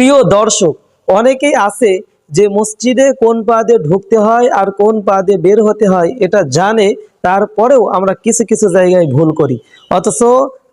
প্রিয় দর্শক, অনেকেই আছে যে মসজিদে কোন পা দিয়ে ঢুকতে হয় আর কোন পা দিয়ে বের হতে হয় এটা জানে, তারপরেও আমরা কিছু কিছু জায়গায় ভুল করি। অথচ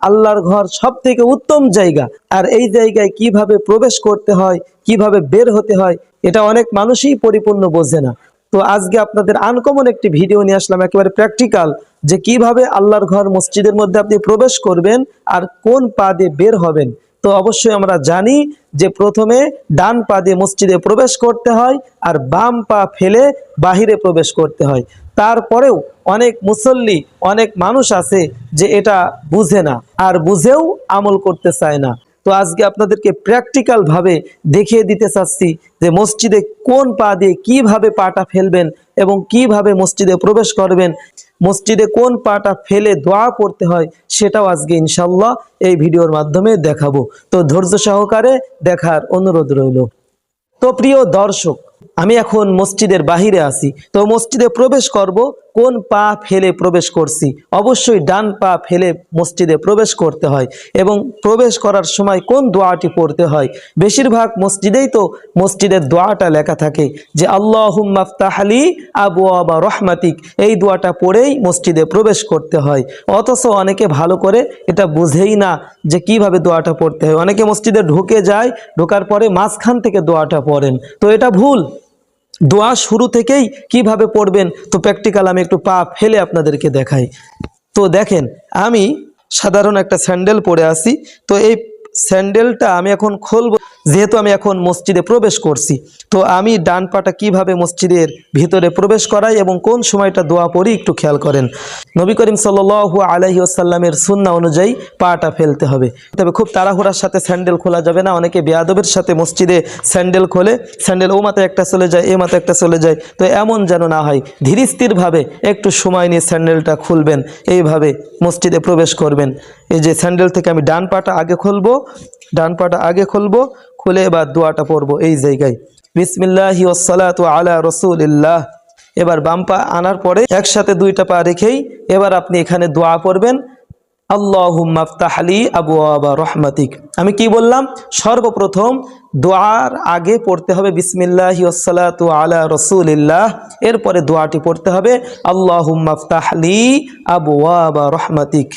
আল্লাহর ঘর সব থেকে উত্তম জায়গা। আর এই জায়গায় কীভাবে প্রবেশ করতে হয়, কীভাবে বের হতে হয়, এটা অনেক মানুষই পরিপূর্ণ বোঝে না। তো আজকে আপনাদের আনকমন একটি ভিডিও নিয়ে আসলাম, একেবারে প্র্যাকটিক্যাল যে কীভাবে আল্লাহর ঘর মসজিদের মধ্যে আপনি প্রবেশ করবেন আর কোন পা দিয়ে বের হবেন। তো অবশ্যই আমরা জানি যে প্রথমে ডান পা দিয়ে মসজিদে প্রবেশ করতে হয় আর বাম পা ফেলে বাহিরে প্রবেশ করতে হয়। তারপরেও অনেক মুসল্লি, অনেক মানুষ আছে যে এটা বুঝে না আর বুঝেও আমল করতে চায় না। তো আজকে আপনাদেরকে প্র্যাকটিক্যাল ভাবে দেখিয়ে দিতে চাচ্ছি যে মসজিদে কোন পা দিয়ে কীভাবে পাটা ফেলবেন এবং কীভাবে মসজিদে প্রবেশ করবেন মসজিদে কোন পাটা ফেলে দোয়া পড়তে হয় সেটাও আজকে ইনশাল্লাহ এই ভিডিওর মাধ্যমে দেখাবো। তো ধৈর্য সহকারে দেখার অনুরোধ রইল। তো প্রিয় দর্শক, আমি এখন মসজিদের বাহিরে আছি। তো মসজিদে প্রবেশ করব কোন পা ফেলে প্রবেশ করছি? অবশ্যই ডান পা ফেলে মসজিদে প্রবেশ করতে হয় এবং প্রবেশ করার সময় কোন দোয়াটি পড়তে হয়? বেশিরভাগ মসজিদেই তো মসজিদের দোয়াটা লেখা থাকে যে আল্লাহ মাফতাহালি আবু আবা রহমাতিক। এই দোয়াটা পড়েই মসজিদে প্রবেশ করতে হয়। অথচ অনেকে ভালো করে এটা বুঝেই না যে কীভাবে দোয়াটা পড়তে হয়। অনেকে মসজিদে ঢুকে যায়, ঢোকার পরে মাঝখান থেকে দোয়াটা পড়েন। তো এটা ভুল। দোয়া শুরু থেকেই কীভাবে পড়বেন? তো প্র্যাকটিক্যাল আমি একটু পা ফেলে আপনাদেরকে দেখাই। তো দেখেন, আমি সাধারণ একটা স্যান্ডেল পরে আসি তো এই স্যান্ডেলটা আমি এখন খুলব যেহেতু আমি এখন মসজিদে প্রবেশ করছি, তো আমি ডান পাটা কীভাবে মসজিদের ভিতরে প্রবেশ করাই এবং কোন সময়টা দোয়া পড়ি একটু খেয়াল করেন। নবী করিম সাল আলহি আসাল্লামের সুন্না অনুযায়ী পাটা ফেলতে হবে। তবে খুব তাড়াহুড়ার সাথে স্যান্ডেল খোলা যাবে না, অনেকে বেয়াদবের সাথে মসজিদে স্যান্ডেল খোলে, স্যান্ডেল ও মাথায় একটা চলে যায়, এ মাথায় একটা চলে যায়, তো এমন যেন না হয়। ধীর স্থিরভাবে একটু সময় নিয়ে স্যান্ডেলটা খুলবেন, এইভাবে মসজিদে প্রবেশ করবেন। এই যে স্যান্ডেল থেকে আমি ডান পাটা আগে খুলবো, ডান পাটা আগে খুলবো খুলে এবার দোয়াটা পড়ব এই জায়গায়। বিসমিল্লাহি ওসালাত আলা রসুলিল্লাহ। এবার বাম পা আনার পরে একসাথে দুইটা পা রেখেই এবার আপনি এখানে দোয়া পড়বেন আল্লাহ আবু আবা রহমাতিক। আমি কি বললাম? সর্বপ্রথম দোয়ার আগে পড়তে হবে বিসমিল্লাহি ওসালাতু আলা রসুলিল্লাহ। এরপরে দোয়াটি পড়তে হবে আল্লাহ আল্লাহুম্মাফতাহলি আবু আবা রহমাতিক।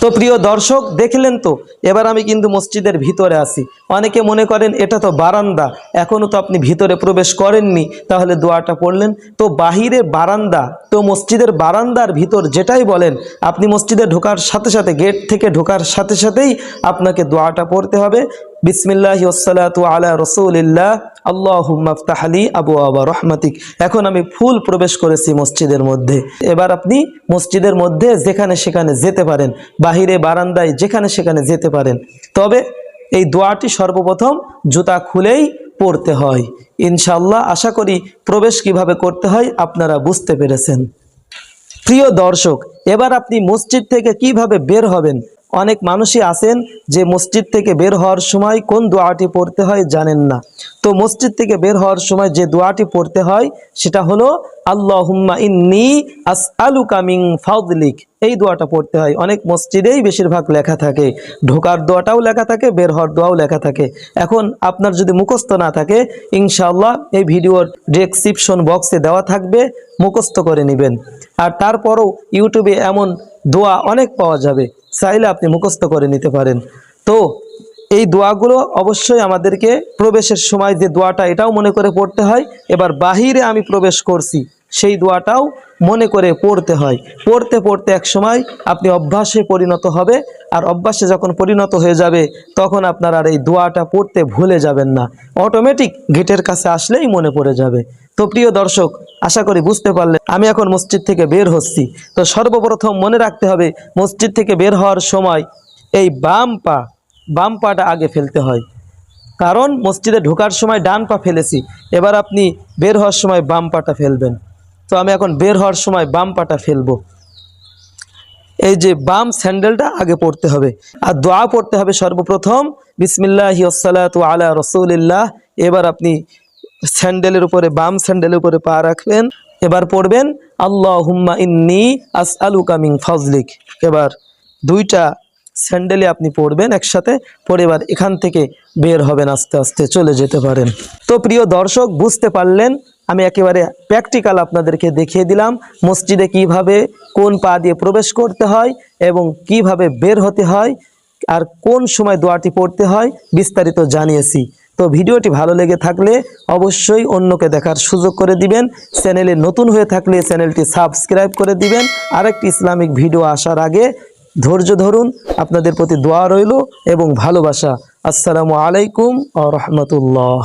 তো প্রিয় দর্শক, দেখলেন তো, এবার আমি কিন্তু মসজিদের ভিতরে আছি। অনেকে মনে করেন এটা তো বারান্দা এখনও তো আপনি ভিতরে প্রবেশ করেননি, তাহলে দোয়াটা পড়লেন। তো বাহিরে বারান্দা, তো মসজিদের বারান্দার ভিতর যেটাই বলেন, আপনি মসজিদে ঢোকার সাথে সাথে, গেট থেকে ঢোকার সাথে সাথেই আপনাকে দোয়াটা পড়তে হবে। বিসমিল্লাহি ওসালাতু আলা রসুলিল্লাহ। আল্লাহুম্মাফতাহলি আবু আবা রহমাতিক। এখন আমি ফুল প্রবেশ করেছি মসজিদের মধ্যে। এবার আপনি মসজিদের মধ্যে যেখানে সেখানে যেতে পারেন, বাহিরে বারান্দায় যেখানে সেখানে যেতে পারেন। তবে এই দোয়াটি সর্বপ্রথম জুতা খুলেই পড়তে হয়। ইনশাল্লাহ আশা করি প্রবেশ কীভাবে করতে হয় আপনারা বুঝতে পেরেছেন। প্রিয় দর্শক, এবার আপনি মসজিদ থেকে কীভাবে বের হবেন অনেক মানুষই আছেন যে মসজিদ থেকে বের হওয়ার সময় কোন দোয়াটি পড়তে হয় জানেন না। তো মসজিদ থেকে বের হওয়ার সময় যে দোয়াটি পড়তে হয়, সেটা হলো আল্লাহ আল্লাহুম্মা ইন্নি আস আলু কামিং ফাউদলিক এই দোয়াটা পড়তে হয়। অনেক মসজিদেই বেশিরভাগ লেখা থাকে। ঢোকার দোয়াটাও লেখা থাকে, বের হওয়ার দোয়াও লেখা থাকে। এখন আপনার যদি মুখস্থ না থাকে, ইনশাআল্লাহ এই ভিডিওর ডেসক্রিপশন বক্সে দেওয়া থাকবে, মুখস্থ করে নেবেন। আর তারপরও ইউটিউবে এমন দোয়া অনেক পাওয়া যাবে। চাইলে আপনি মুখস্থ করে নিতে পারেন। তো, এই দোয়াগুলো অবশ্যই আমাদেরকে প্রবেশের সময় যে দোয়াটা এটাও মনে করে পড়তে হয়। এবার বাহিরে আমি প্রবেশ করছি। সেই দোয়াটাও মনে করে পড়তে হয়। পড়তে পড়তে এক সময় আপনি অভ্যাসে পরিণত হবে আর অভ্যাসে যখন পরিণত হয়ে যাবে তখন আপনার আর এই দোয়াটা পড়তে ভুলে যাবেন না। অটোমেটিক গেটের কাছে আসলেই মনে পড়ে যাবে। তো প্রিয় দর্শক, আশা করি বুঝতে পারলেন, আমি এখন মসজিদ থেকে বের হচ্ছি। তো সর্বপ্রথম মনে রাখতে হবে, মসজিদ থেকে বের হওয়ার সময় এই বাম পা, বাম পাটা আগে ফেলতে হয়। কারণ মসজিদে ঢোকার সময় ডান পা ফেলেছি, এবার আপনি বের হওয়ার সময় বাম পাটা ফেলবেন। তো আমি এখন বের হওয়ার সময় বাম পাটা ফেলব। এই যে বাম স্যান্ডেলটা আগে পড়তে হবে। আর দোয়া পড়তে হবে সর্বপ্রথম, বিসমিল্লাহি ওসালাত আলা রসুলিল্লাহ। এবার আপনি স্যান্ডেলের উপরে, বাম স্যান্ডেলের উপরে পা রাখবেন। এবার পড়বেন আল্লাহ হুম্মা ইন্নি আস আলু কামিং ফজলিক। এবার দুইটা স্যান্ডেলে আপনি পড়বেন একসাথে, পরে এবার এখান থেকে বের হবেন আস্তে আস্তে, চলে যেতে পারেন। তো প্রিয় দর্শক, বুঝতে পারলেন আমি একেবারে প্র্যাকটিক্যাল আপনাদেরকে দেখিয়ে দিলাম মসজিদে কীভাবে কোন পা দিয়ে প্রবেশ করতে হয় এবং কীভাবে বের হতে হয় আর কোন সময় দোয়াটি পড়তে হয় বিস্তারিত জানিয়েছি। তো ভিডিওটি ভালো লেগে থাকলে অবশ্যই অন্যকে দেখার সুযোগ করে দিবেন। চ্যানেলে নতুন হয়ে থাকলে চ্যানেলটি সাবস্ক্রাইব করে দিবেন। আরেকটি ইসলামিক ভিডিও আসার আগে ধৈর্য ধরুন, আপনাদের প্রতি দোয়া রইল এবং ভালোবাসা। আসসালামু আলাইকুম আ রহমতুল্লাহ।